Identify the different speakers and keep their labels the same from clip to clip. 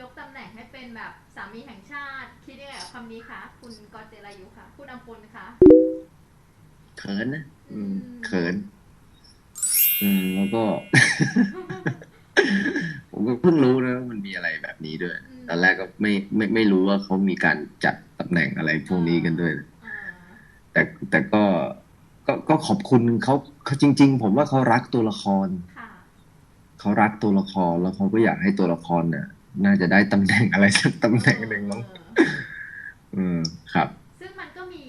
Speaker 1: ยกตำแหน่งให้เป็นแบบสามีแห่งชาติ คิดยังไงกับคำนี้คะ คุณกอตเจรายุคะคุณอัมพลคะ
Speaker 2: เขินนะอืม
Speaker 1: อืม
Speaker 2: เขิน อืมแล้วก็ ผมก็เพิ่งรู้นะว่ามันมีอะไรแบบนี้ด้วย
Speaker 1: อืม
Speaker 2: ตอนแรกก็ไม่ไม่ไม่รู้ว่าเขามีการจัดตำแหน่งอะไรพวกนี้กันด้วย
Speaker 1: อ่า
Speaker 2: แต่แต่ก็ก็ก็ขอบคุณเขาเขาจริง ๆ ผมว่าเขารักตัวละคร
Speaker 1: ค่ะ
Speaker 2: เขารักตัวละครแล้วเขาก็อยากให้ตัวละครเนี่ย น่าจะได้ตำแหน่งอะไรสักตำแหน่งหนึ่งมั้ง
Speaker 1: เออ
Speaker 2: อืมครับ
Speaker 1: ซึ่งมันก็มี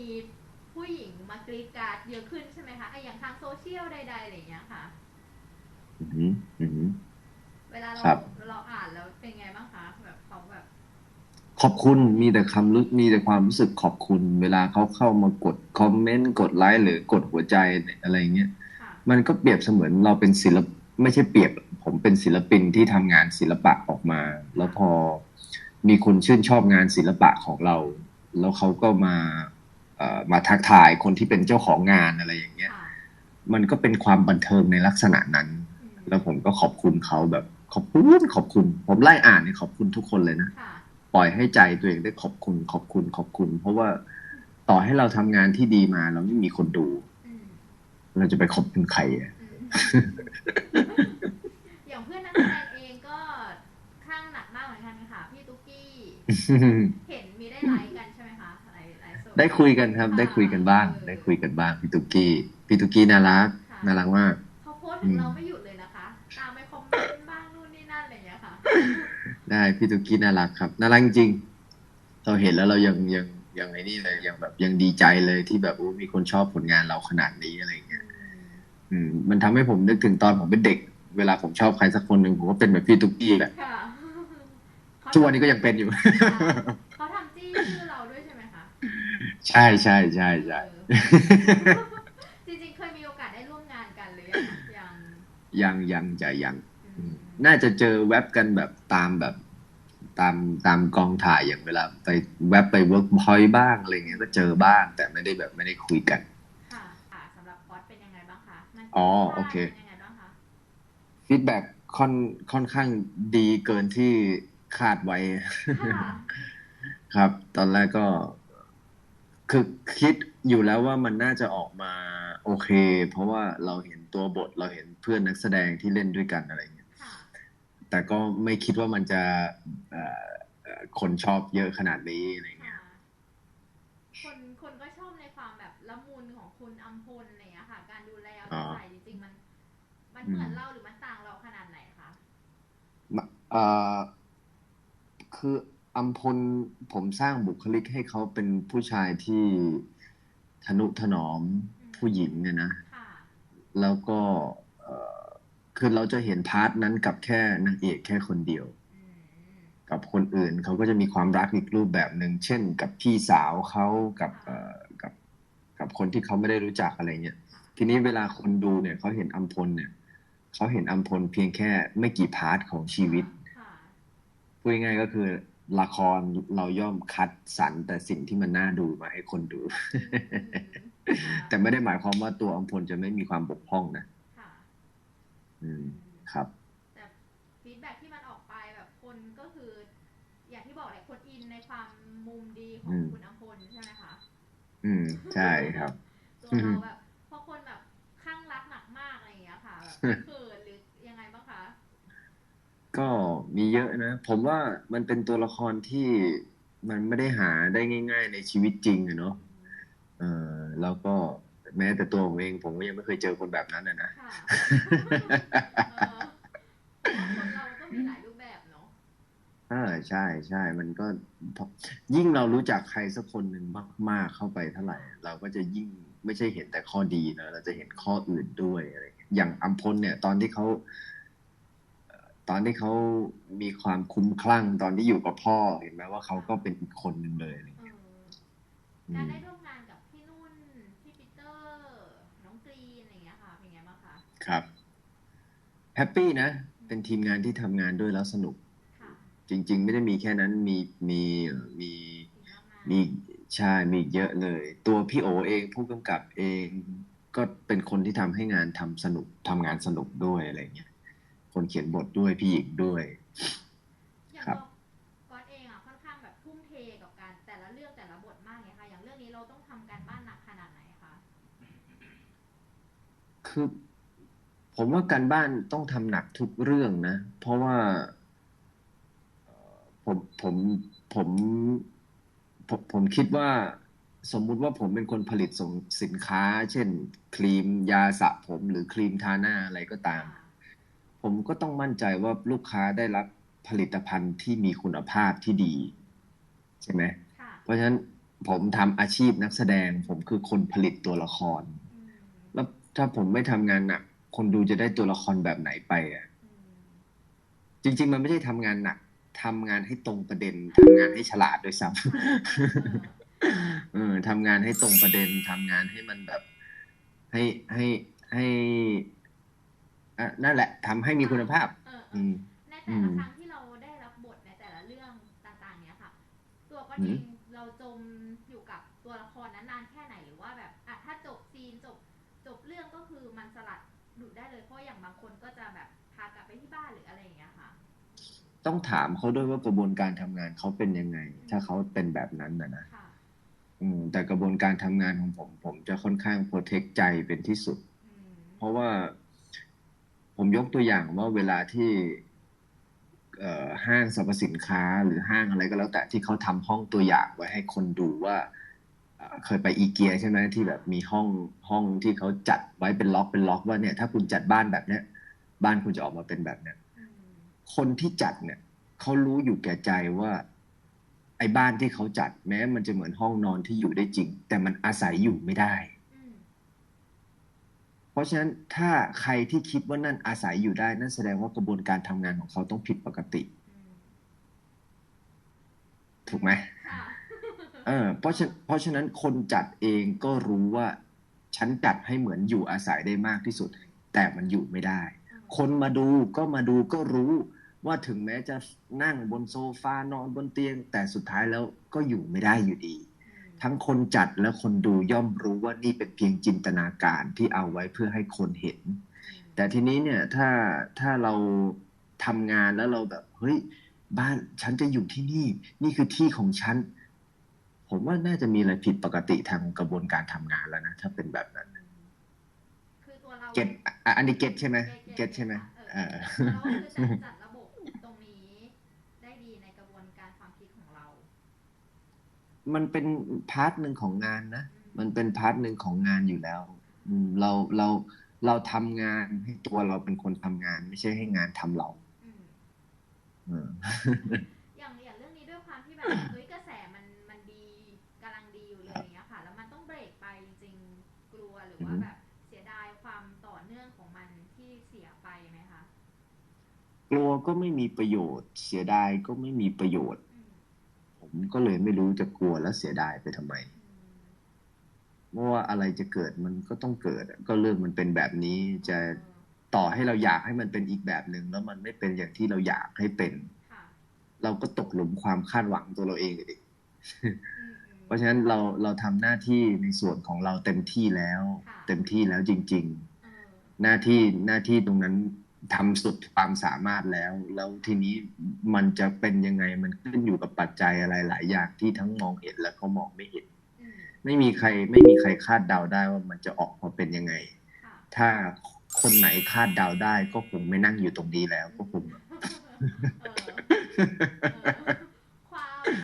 Speaker 1: ผู้หญิงมากรีดกราร์ดเยอะขึ้นใช่ไหมคะไอะอย่างทางโซเชียลใดๆอะไรอย่างเงี้ยค่ะ
Speaker 2: อือหืออือหือ
Speaker 1: เวลาเรา
Speaker 2: ครับ
Speaker 1: เราอ่านแล้วเป็นไงบ้างคะแบบเขาแบบ
Speaker 2: ขอบคุณมีแต่คำรู้มีแต่ความรู้สึกขอบคุณ เวลาเขาเข้ามากดคอมเมนต์กดไลค์หรือกดหัวใจอะไรเงี้ย
Speaker 1: ค่ะ
Speaker 2: มันก็เปรียบเสมือนเราเป็นศิลปไม่ใช่เปรียบ ผมเป็นศิลปินที่ทำงานศิลปะออกมา แล้วพอมีคนชื่นชอบงานศิลปะของเรา แล้วเขาก็มาเอ่อมาทักทายคนที่เป็นเจ้าของงานอะไรอย่างเงี้ย
Speaker 1: ค่ะ
Speaker 2: มันก็เป็นความบันเทิงในลักษณะนั้น
Speaker 1: อืม
Speaker 2: แล้วผมก็ขอบคุณเขาแบบขอบคุณขอบคุณ ผมไล่อ่านเนี่ยขอบคุณทุกคนเลยนะ
Speaker 1: ค่ะ
Speaker 2: ปล่อยให้ใจตัวเองได้ขอบคุณ ขอบคุณ ขอบคุณ เพราะว่าต่อให้เราทำงานที่ดีมา เราไม่มีคนดู
Speaker 1: อืม
Speaker 2: เราจะไปขอบคุณใครอะ
Speaker 1: อืม อย่างเพื่อนนักแสดงเองก็ข้างหนักมากเหมือนกันค่ะ พี่ตุ๊กกี้ เห็นมีได้ไลฟ์กันใช่ไหมคะไลฟ์ไลฟ์สด
Speaker 2: ได้คุยกันครับ ได้คุยกันบ้าง
Speaker 1: เออ
Speaker 2: ได้คุยกันบ้างพี่ตุกกี้พี่ตุกกี้น่ารัก
Speaker 1: ค่ะ
Speaker 2: น่ารักมาก
Speaker 1: เขาโพสต์ถึงเราไม่หยุดเลยนะคะตามไปคอมเมนต์บ้างนู่นนี่นั่นอะไรอย่างเงี้ยค่ะ
Speaker 2: ได้พี่ตุกกี้น่ารักครับน่ารักจริงๆเราเห็นแล้วเรายังยังยังไอ้นี่เลยยังแบบยังดีใจเลยที่แบบโอ้มีคนชอบผลงานเราขนาดนี้อะไรอย่างเงี้ยอืม มันทำให้ผมนึกถึงตอนผมเป็นเด็ก เวลาผมชอบใครสักคนหนึ่งผมก็เป็นแบบพี่ตุ๊กกี้แหละ
Speaker 1: ค่ะ
Speaker 2: ทุกวันนี้ก็ยังเป็นอยู่
Speaker 1: เขาทำจี้ชื่อเราด้วยใช่ไหมคะ
Speaker 2: ใช่ใช่ใช่ใช่
Speaker 1: เออจริงๆ เคยมีโอกาสได้ร่วมงานกันหรือยังยัง
Speaker 2: ยังยังจะยัง
Speaker 1: อืม
Speaker 2: น่าจะเจอแว็บกันแบบตามแบบตามตามกองถ่ายอย่างเวลาไปแว็บไปเวิร์กพอยต์บ้างอะไรเงี้ยก็เจอบ้าง แต่ไม่ได้แบบไม่ได้คุยกัน
Speaker 1: ค่ะค่ะสำหรับคอร์สเป็นยังไงบ้างคะมัน
Speaker 2: อ๋อโอเค
Speaker 1: เป็นยังไงบ้างคะ
Speaker 2: ฟีดแบ็ค่อนค่อนข้างดีเกินที่ คาดไว้
Speaker 1: ค่ะ
Speaker 2: ครับ ตอนแรกก็ คือคิดอยู่แล้วว่ามันน่าจะออกมาโอเค เพราะว่าเราเห็นตัวบทเราเห็นเพื่อนนักแสดงที่เล่นด้วยกันอะไรเงี้ย
Speaker 1: ค่ะ
Speaker 2: แต่ก็ไม่คิดว่ามันจะเอ่อเอ่อคนชอบเยอะขนาดนี้อะไรเงี้ย
Speaker 1: ค่ะคนคนก็ชอบในความแบบละมุนของคุณอัมพลอะไรอย่างเงี้ยค่ะ การดูแลเอาใจใส่จริงๆมัน มันเหมือนเราหรือมันต่างเราขนาดไหนคะ
Speaker 2: มะเอ่อ คืออัมพลผมสร้างบุคลิกให้เขาเป็นผู้ชายที่ทนุถนอมผู้หญิงเนี่ยนะ
Speaker 1: ค่ะ
Speaker 2: แล้วก็เอ่อคือเราจะเห็นพาร์ทนั้นกับแค่นางเอกแค่คนเดียว
Speaker 1: อืม
Speaker 2: กับคนอื่นเขาก็จะมีความรักอีกรูปแบบหนึ่งเช่น กับพี่สาวเขากับเอ่อกับกับคนที่เขาไม่ได้รู้จักอะไรเงี้ยทีนี้เวลาคนดูเนี่ยเขาเห็นอัมพลเนี่ยเขาเห็นอัมพลเพียงแค่ไม่กี่พาร์ทของชีวิต
Speaker 1: ค่ะ
Speaker 2: พูดง่ายๆก็คือละครเราย่อมคัดสรรแต่สิ่งที่มันน่าดูมาให้คนดู
Speaker 1: อืมค่ะ
Speaker 2: แต่ไม่ได้หมายความว่าตัวอัมพลจะไม่มีความบกพร่องนะ
Speaker 1: ค่ะ
Speaker 2: อืมครับ
Speaker 1: แต่ฟีดแบ็ที่มันออกไปแบบคนก็คือ อย่างที่บอกแหละคนอินในความมุมดีของ
Speaker 2: อืม
Speaker 1: คุณอัมพลใช่ไหมคะ
Speaker 2: อืม ใช่ครับ
Speaker 1: ตัวเราแบบพอคนแบบข้างรักหนักมากอะไรอย่างเงี้ยค่ะแบบเขินหรือยังไงบ้างคะ
Speaker 2: ก็มีเยอะนะ ผมว่ามันเป็นตัวละครที่มันไม่ได้หาได้ง่าย ๆ ในชีวิตจริงอะเนาะเออแล้วก็แม้แต่ตัวผมเองผมก็ยังไม่เคยเจอคนแบบนั้นอะนะ
Speaker 1: ค่ะเออคนเราก็มีหลายรูปแบบเนาะ
Speaker 2: เออใช่ใช่มันก็พอยิ่งเรารู้จักใครสักคนหนึ่งมาก ๆ เข้าไปเท่าไหร่ เราก็จะยิ่งไม่ใช่เห็นแต่ข้อดีนะเราจะเห็นข้ออื่นด้วยอะไรอย่างเงี้ยอย่างอัมพลเนี่ย ตอนที่เขาเอ่อ ตอนที่เขามีความคุ้มคลั่งตอนที่อยู่กับพ่อเห็นไหมว่าเขาก็เป็นอีกคนหนึ่งเลยอะไรอย่าง
Speaker 1: เอ
Speaker 2: เงี้ย
Speaker 1: อ
Speaker 2: อื
Speaker 1: การ
Speaker 2: ม
Speaker 1: ได้ร่วมงานกับพี่นุ่นพี่ปีเตอร์น้องกรีนอะไรอย่างเงี้ยค่ะเป็นไงบ้างคะ
Speaker 2: ครับแฮปปี้นะเป็นทีมงานที่ทำงานด้วยแล้วสนุก
Speaker 1: ค่ะ
Speaker 2: จริง ๆ ไม่ได้มีแค่นั้นมีมีมี
Speaker 1: ดีมากๆ
Speaker 2: มีใช่มีอีกเยอะเลย ตัวพี่โอเองผู้กำกับเองก็เป็นคนที่ทำให้งานทำสนุกทำงานสนุกด้วยอะไรเงี้ย คนเขียนบทด้วยพี่หญิงด้วยครับ ก๊
Speaker 1: อตเองอะ
Speaker 2: ค่
Speaker 1: อนข้างแบบทุ่มเทกับกา
Speaker 2: ร
Speaker 1: แต่ละเรื่องแต่ละ
Speaker 2: บ
Speaker 1: ทมากไงคะอย่างเรื่องนี้เราต้องทำการบ้านหนักขนาดไหนคะ
Speaker 2: คือผมว่าการบ้านต้องทำหนักทุกเรื่องนะ เพราะว่าผมผมผมผมผมคิดว่าสมมุติว่าผมเป็นคนผลิตส,สินค้า เช่น ครีมยาสระผมหรือครีมทาหน้าอะไรก็ตาม ผมก็ต้องมั่นใจว่าลูกค้าได้รับผลิตภัณฑ์ที่มีคุณภาพที่ดี ใช่ไหม
Speaker 1: ค่ะ
Speaker 2: เพราะฉะนั้นผมทำอาชีพนักแสดง ผมคือคนผลิตตัวละคร
Speaker 1: อืม
Speaker 2: แล้วถ้าผมไม่ทำงานหนัก คนดูจะได้ตัวละครแบบไหนไปอะ
Speaker 1: อืม
Speaker 2: จริง ๆ มันไม่ใช่ทำงานหนักทำงานให้ตรงประเด็นทำงานให้ฉลาดด้วยซ้ำเออทำงานให้ตรงประเด็นทำงานให้มันแบบ ให้ให้ให้อะ นั่นแหละทำให้มีคุณภาพ
Speaker 1: เออเอ
Speaker 2: อื
Speaker 1: อ
Speaker 2: ม
Speaker 1: ในแต่ละครั้งที่เราได้รับบทในแต่ละเรื่องต่างๆ เนี้ยค่ะ ตัวก็
Speaker 2: อื
Speaker 1: เอ
Speaker 2: ม
Speaker 1: งเราจมอยู่กับตัวละครนั้นนานแค่ไหนหรือว่าแบบอะถ้าจบซีนจบจบเรื่องก็คือมันสลัดหลุดได้เลยเพราะอย่างบางคนก็จะแบบพากลับไปที่บ้านหรืออะไรอย่างเงี้ยค่ะ
Speaker 2: ต้องถามเขาด้วยว่ากระบวนการทำงานเขาเป็นยังไง ถ้าเขาเป็นแบบนั้นนะนะ
Speaker 1: ค่ะ
Speaker 2: อืมแต่กระบวนการทำงานของผม ผมจะค่อนข้างโปรเทคใจเป็นที่สุด
Speaker 1: อืม
Speaker 2: เพราะว่า ผมยกตัวอย่างว่าเวลาที่ห้างสรรพสินค้าหรือห้างอะไรก็แล้วแต่ที่เขาทำห้องตัวอย่างไว้ให้คนดูว่าเคยไปอีเกียใช่ไหมที่แบบมีห้องห้องที่เขาจัดไว้เป็นล็อกเป็นล็อกว่าเนี่ย ถ้าคุณจัดบ้านแบบเนี้ยบ้านคุณจะออกมาเป็นแบบเนี้ยคนที่จัดเนี่ยเขารู้อยู่แก่ใจว่า ไอ้บ้านที่เขาจัดแม้มันจะเหมือนห้องนอนที่อยู่ได้จริง แต่มันอาศัยอยู่ไม่ได้ ราะฉะนั้นถ้าใครที่คิดว่านั่นอาศัยอยู่ได้ นั่นแสดงว่ากระบวนการทำงานของเขาต้องผิดปกติ
Speaker 1: อืม
Speaker 2: ถูกไหม
Speaker 1: ค่ะ
Speaker 2: เออเพราะฉะเพราะฉะนั้นคนจัดเองก็รู้ว่าฉันจัดให้เหมือนอยู่อาศัยได้มากที่สุด แต่มันอยู่ไม่ได้ คนมาดูก็มาดูก็รู้ว่าถึงแม้จะนั่งบนโซฟานอนบนเตียง แต่สุดท้ายแล้วก็อยู่ไม่ได้อยู่ดี
Speaker 1: อืม
Speaker 2: ทั้งคนจัดและคนดูย่อมรู้ว่านี่เป็นเพียงจินตนาการที่เอาไว้เพื่อให้คนเห็น แต่ทีนี้เนี่ยถ้าถ้าเราทำงานแล้วเราแบบเฮ้ยบ้านฉันจะอยู่ที่นี่ นี่คือที่ของฉัน ผมว่าน่าจะมีอะไรผิดปกติทางกระบวนการทำงานแล้วนะถ้าเป็นแบบนั้น
Speaker 1: คือตัวเรา
Speaker 2: เก็ตอะอันนี้เก็ตใช่ไหม
Speaker 1: เก็
Speaker 2: เก็
Speaker 1: ต
Speaker 2: ตใช่ไหม
Speaker 1: เอ
Speaker 2: เอ
Speaker 1: อ
Speaker 2: อ
Speaker 1: เราก็คือจัดจัดระบบตรงนี้ได้ดีในกระบวนการความคิดของเรา
Speaker 2: มันเป็นพาร์ทหนึ่งของงานนะ มันเป็นพาร์ทหนึ่งของงานอยู่แล้วอืมเราเราเราทำงานให้ตัวเราเป็นคนทำงาน ไม่ใช่ให้งานทำเรา
Speaker 1: อืม
Speaker 2: เออ
Speaker 1: อย่างอย่างเรื่องนี้ด้วยความที่แบบเฮ้ยกระแสมันมันดีกำลังดีอยู่เลยอย่างเงี้ยค่ะ แล้วมันต้องเบรกไปจริงๆกลัวหรือว่า
Speaker 2: อือฮึ
Speaker 1: แบบเสียดายความต่อเนื่องของมันที่เสียไปไหมคะ
Speaker 2: กลัวก็ไม่มีประโยชน์ เสียดายก็ไม่มีประโยชน์
Speaker 1: อืม
Speaker 2: ผมก็เลยไม่รู้จะกลัวและเสียดายไปทำไม
Speaker 1: อืม
Speaker 2: เพราะว่าอะไรจะเกิดมันก็ต้องเกิดอะก็เรื่องมันเป็นแบบนี้จะ
Speaker 1: เออ
Speaker 2: ต่อให้เราอยากให้มันเป็นอีกแบบหนึ่งแล้วมันไม่เป็นอย่างที่เราอยากให้เป็น
Speaker 1: ค่ะ
Speaker 2: เราก็ตกหลุมความคาดหวังตัวเราเองเลยดิ
Speaker 1: อืมอืม
Speaker 2: เพราะฉะนั้นเราเราทำหน้าที่ในส่วนของเราเต็มที่แล้ว
Speaker 1: ค่ะ
Speaker 2: เต็มที่แล้วจริง
Speaker 1: เออ
Speaker 2: ๆหน้าที่หน้าที่ตรงนั้นทำสุดความสามารถแล้ว แล้วทีนี้มันจะเป็นยังไงมันขึ้น อยู่กับปัจจัยอะไรหลายอย่างที่ทั้งมองเห็นและก็มองไม่เห็น
Speaker 1: อืม
Speaker 2: ไม่มีใครไม่มีใครคาดเดาได้ว่ามันจะออกมาเป็นยังไง
Speaker 1: ค่ะ
Speaker 2: ถ้าคนไหนคาดเดาได้ก็คงไม่นั่งอยู่ตรงนี้แล้วก็คง
Speaker 1: เออเออ